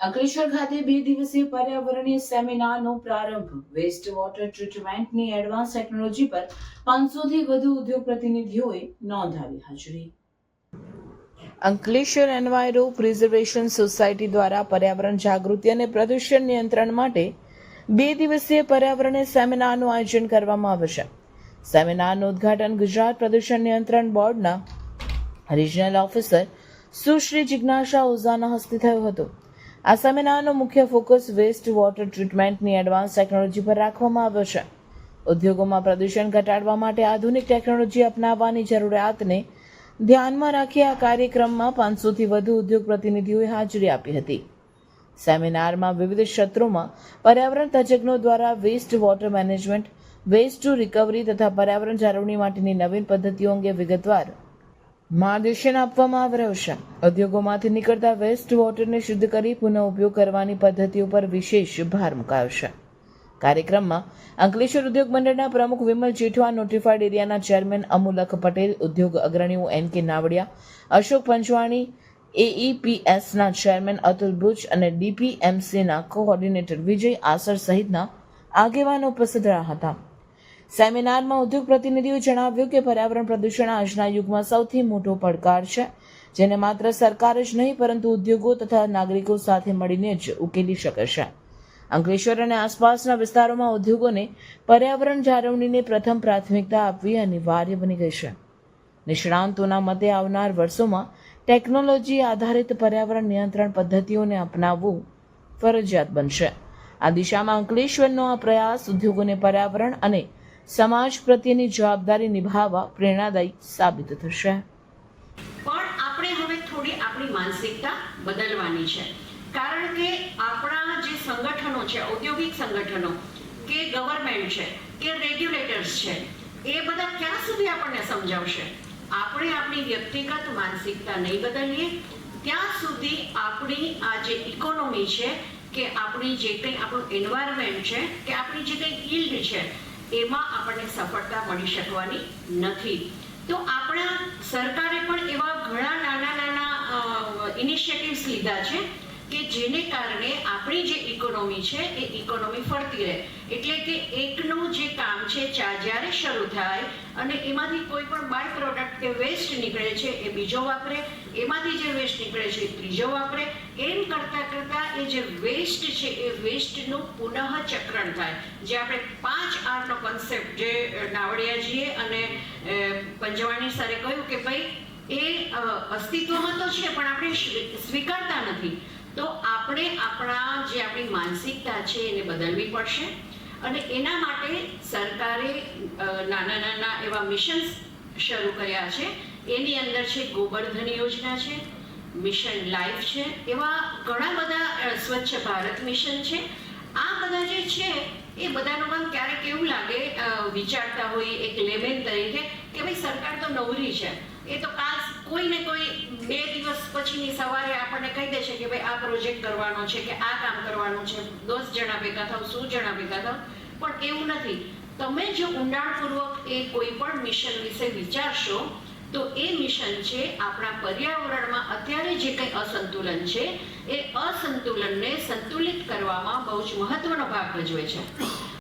અંકલેશ્વર ખાતે બે દિવસીય પર્યાવરણીય સેમિનારનો પ્રારંભ. વેસ્ટ વોટર ટ્રીટમેન્ટની એડવાન્સ ટેકનોલોજી પર પાંચસોથી વધુ ઉદ્યોગ પ્રતિનિધિઓએ નોંધાવી હાજરી. અંકલેશ્વર એન્વાયરો પ્રિઝર્વેશન સોસાયટી દ્વારા પર્યાવરણ જાગૃતિ અને પ્રદૂષણ નિયંત્રણ માટે બે દિવસીય પર્યાવરણીય સેમિનારનું આયોજન કરવામાં આવશે સેમિનારનું ઉદ્ઘાટન ગુજરાત પ્રદૂષણ નિયંત્રણ બોર્ડના રિજનલ ઓફિસર સુશ્રી જિજ્ઞાસા ઓઝાના હસ્તે થયું હતું. આ સેમિનારનો મુખ્ય ફોકસ વેસ્ટ વોટર ટ્રીટમેન્ટની એડવાન્સ ટેકનોલોજી પર રાખવામાં આવ્યો છે. ઉદ્યોગોમાં પ્રદૂષણ ઘટાડવા માટે આધુનિક ટેકનોલોજી અપનાવવાની જરૂરિયાતને ધ્યાનમાં રાખી આ કાર્યક્રમમાં પાંચસોથી વધુ ઉદ્યોગ પ્રતિનિધિઓએ હાજરી આપી હતી. સેમિનારમાં વિવિધ ક્ષેત્રોમાં પર્યાવરણ તજજ્ઞો દ્વારા waste water management waste to recovery તથા પર્યાવરણ જાળવણી માટેની નવીન પદ્ધતિઓ અંગે વિગતવાર માર્ગદર્શન આપવામાં આવી રહ્યું છે. ઉદ્યોગોમાંથી નીકળતા વેસ્ટ વોટરને શુદ્ધ કરી પુનઃ ઉપયોગ કરવાની પદ્ધતિ ઉપર વિશેષ ભાર મુકાયો છે. કાર્યક્રમમાં અંકલેશ્વર ઉદ્યોગ મંડળના પ્રમુખ વિમલ જેઠવા નોટિફાઈડ એરિયાના ચેરમેન અમુલખ પટેલ, ઉદ્યોગ અગ્રણીઓ એન કે નાવડિયા, અશોક પંચવાણી એઈપીએસના ચેરમેન અતુલ ભુજ અને ડીપીએમસીના કોઓર્ડિનેટર વિજય આસર સહિતના આગેવાનો ઉપસ્થિત રહ્યા હતા. સેમિનારમાં ઉદ્યોગ પ્રતિનિધિઓ જણાવ્યું કે પર્યાવરણ પ્રદૂષણ આજના યુગમાં સૌથી મોટો પડકાર છે, જેને માત્ર સરકાર જ નહીં, પરંતુ ઉદ્યોગો તથા નાગરિકો સાથે મળીને જ ઉકેલી શકે છે. અંકલેશ્વર અને આસપાસના વિસ્તારોમાં ઉદ્યોગોને પર્યાવરણ જાળવણીને પ્રથમ પ્રાથમિકતા આપવી અનિવાર્ય બની ગઈ છે. નિષ્ણાંતોના મતે આવનાર વર્ષોમાં ટેકનોલોજી આધારિત પર્યાવરણ નિયંત્રણ પદ્ધતિઓને અપનાવવું ફરજિયાત બનશે. આ દિશામાં અંકલેશ્વરનો આ પ્રયાસ ઉદ્યોગોને પર્યાવરણ અને સમાજ પ્રત્યેની જવાબદારી નિભાવવા પ્રેરણાદાયી સાબિત થશે. પણ આપણે હવે થોડી આપણી માનસિકતા બદલવાની છે. કારણ કે આપણા જે સંગઠનો છે, ઔદ્યોગિક સંગઠનો કે ગવર્મેન્ટ છે, કે રેગ્યુલેટર્સ છે, એ બધા ક્યાં સુધી આપણને સમજાવશે? આપણે આપણી વ્યક્તિગત માનસિકતા નહીં બદલીએ. ત્યાં સુધી આપણી આ જે ઇકોનોમી છે, કે આપણી જે કંઈ આપણું એન્વાયરમેન્ટ છે, કે આપણી જે કંઈ ઇલ્ડ છે એમાં આપણને સફળતા મળી શકવાની નથી. તો આપણા સરકારે પણ એવા ઘણા નાના નાના ઇનિશિયેટિવ્સ લીધા છે કે જેને કારણે આપણી જે ઇકોનોમી છે એ ઇકોનોમી ફરતી રહે. એટલે કે એકનું જે કામ છે, ચા જ્યારે શરૂ થાય અને એમાંથી કોઈ પણ બાય પ્રોડક્ટ કે વેસ્ટ નીકળે છે એ બીજો વાપરે, એમાંથી જે વેસ્ટ નીકળે છે એ ત્રીજો વાપરે, એમ કરતા એ જે વેસ્ટ છે, એ વેસ્ટનું પુનઃ ચક્રણ થાય. જે આપણે પાંચ આરનો કોન્સેપ્ટ જે નાવડિયાજીએ અને પંજવાણી સરે કહ્યું કે ભાઈ, એ અસ્તિત્વમાં તો છે, પણ આપણે સ્વીકારતા નથી. તો આપણે આપણા જે આપણી માનસિકતા છે, એને બદલવી પડશે. અને એના માટે સરકારે નાના નાના એવા મિશન્સ શરૂ કર્યા છે. એની અંદર છે, ગોબરધન યોજના છે મિશન લાઈફ છે. એવા ઘણા બધા સ્વચ્છ ભારત મિશન છે. આ બધા જે છે, એ બધાનું કામ ક્યારેક એવું લાગે વિચારતા હોય એક લેબેન તરીકે કે ભાઈ સરકાર તો નવરી છે. એ તો કાલ કોઈ ને કોઈ બે દિવસ પછીની સવારે આપણને કહી દે છે કે ભાઈ આ પ્રોજેક્ટ કરવાનો છે કે આ કામ કરવાનું છે. દસ જણા ભેગા થાવ, સો જણા ભેગા થાવ. પણ એવું નથી. તમે જો ઊંડાણપૂર્વક એ કોઈ પણ મિશન વિશે વિચારશો તો એ મિશન છે આપણા પર્યાવરણમાં અત્યારે જે કંઈ અસંતુલન છે, એ અસંતુલનને સંતુલિત કરવામાં બહુ જ મહત્વનો ભાગ ભજવે છે.